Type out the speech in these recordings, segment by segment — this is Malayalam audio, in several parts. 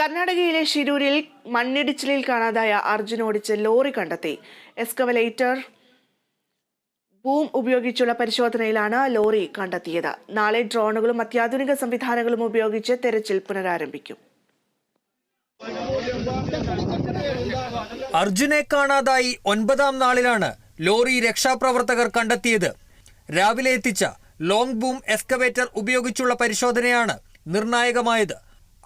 കർണാടകയിലെ ഷിരൂരിൽ മണ്ണിടിച്ചിലിൽ കാണാതായ അർജുൻ ഓടിച്ച ലോറി കണ്ടെത്തി. എസ്കവലേറ്റർ ബൂം ഉപയോഗിച്ചുള്ള പരിശോധനയിലാണ് ലോറി കണ്ടെത്തിയത്. നാളെ ഡ്രോണുകളും അത്യാധുനിക സംവിധാനങ്ങളും ഉപയോഗിച്ച് തെരച്ചിൽ പുനരാരംഭിക്കും. അർജുനെ കാണാതായി ഒൻപതാം നാളിലാണ് ലോറി രക്ഷാപ്രവർത്തകർ കണ്ടെത്തിയത്. രാവിലെ എത്തിച്ച ലോങ് ബൂം എക്സ്കവേറ്റർ ഉപയോഗിച്ചുള്ള പരിശോധനയാണ് നിർണായകമായത്.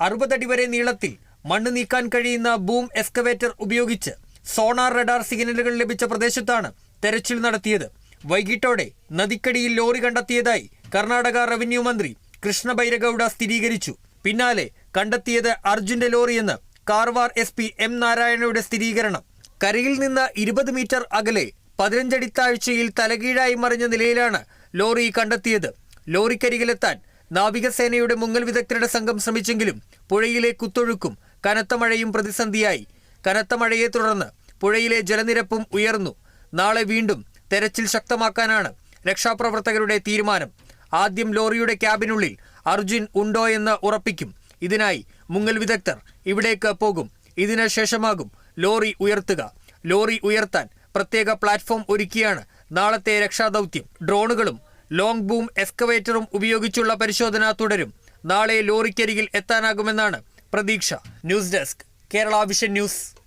അറുപതടി വരെ നീളത്തിൽ മണ്ണ് നീക്കാൻ കഴിയുന്ന ബൂം എക്സ്കവേറ്റർ ഉപയോഗിച്ച് സോണാർ റഡാർ സിഗ്നലുകൾ ലഭിച്ച പ്രദേശത്താണ് തെരച്ചിൽ നടത്തിയത്. വൈകിട്ടോടെ നദിക്കടിയിൽ ലോറി കണ്ടെത്തിയതായി കർണാടക റവന്യൂ മന്ത്രി കൃഷ്ണ ബൈരഗൌഡ സ്ഥിരീകരിച്ചു. പിന്നാലെ കണ്ടെത്തിയത് അർജുന്റെ ലോറിയെന്ന് കാർവാർ എസ് പി എം നാരായണയുടെ സ്ഥിരീകരണം. കരയിൽ നിന്ന് ഇരുപത് മീറ്റർ അകലെ പതിനഞ്ചടി താഴ്ചയിൽ തലകീഴായി മറിഞ്ഞ നിലയിലാണ് ലോറി കണ്ടെത്തിയത്. ലോറിക്കരികിലെത്താൻ നാവികസേനയുടെ മുങ്ങൽ വിദഗ്ധരുടെ സംഘം ശ്രമിച്ചെങ്കിലും പുഴയിലെ കുത്തൊഴുക്കും കനത്ത മഴയും പ്രതിസന്ധിയായി. കനത്ത മഴയെ തുടർന്ന് പുഴയിലെ ജലനിരപ്പും ഉയർന്നു. നാളെ വീണ്ടും തെരച്ചിൽ ശക്തമാക്കാനാണ് രക്ഷാപ്രവർത്തകരുടെ തീരുമാനം. ആദ്യം ലോറിയുടെ ക്യാബിനുള്ളിൽ അർജുൻ ഉണ്ടോ എന്ന് ഉറപ്പിക്കും. ഇതിനായി മുങ്ങൽ വിദഗ്ധർ ഇവിടേക്ക് പോകും. ഇതിന് ശേഷമാകും ലോറി ഉയർത്തുക. ലോറി ഉയർത്താൻ പ്രത്യേക പ്ലാറ്റ്ഫോം ഒരുക്കിയാണ് നാളത്തെ രക്ഷാദൗത്യം. ഡ്രോണുകളും ലോങ് ബൂം എക്സ്കവേറ്ററും ഉപയോഗിച്ചുള്ള പരിശോധന തുടരും. നാളെ ലോറിക്കരികിൽ എത്താനാകുമെന്നാണ് പ്രതീക്ഷ. News desk Kerala vision news.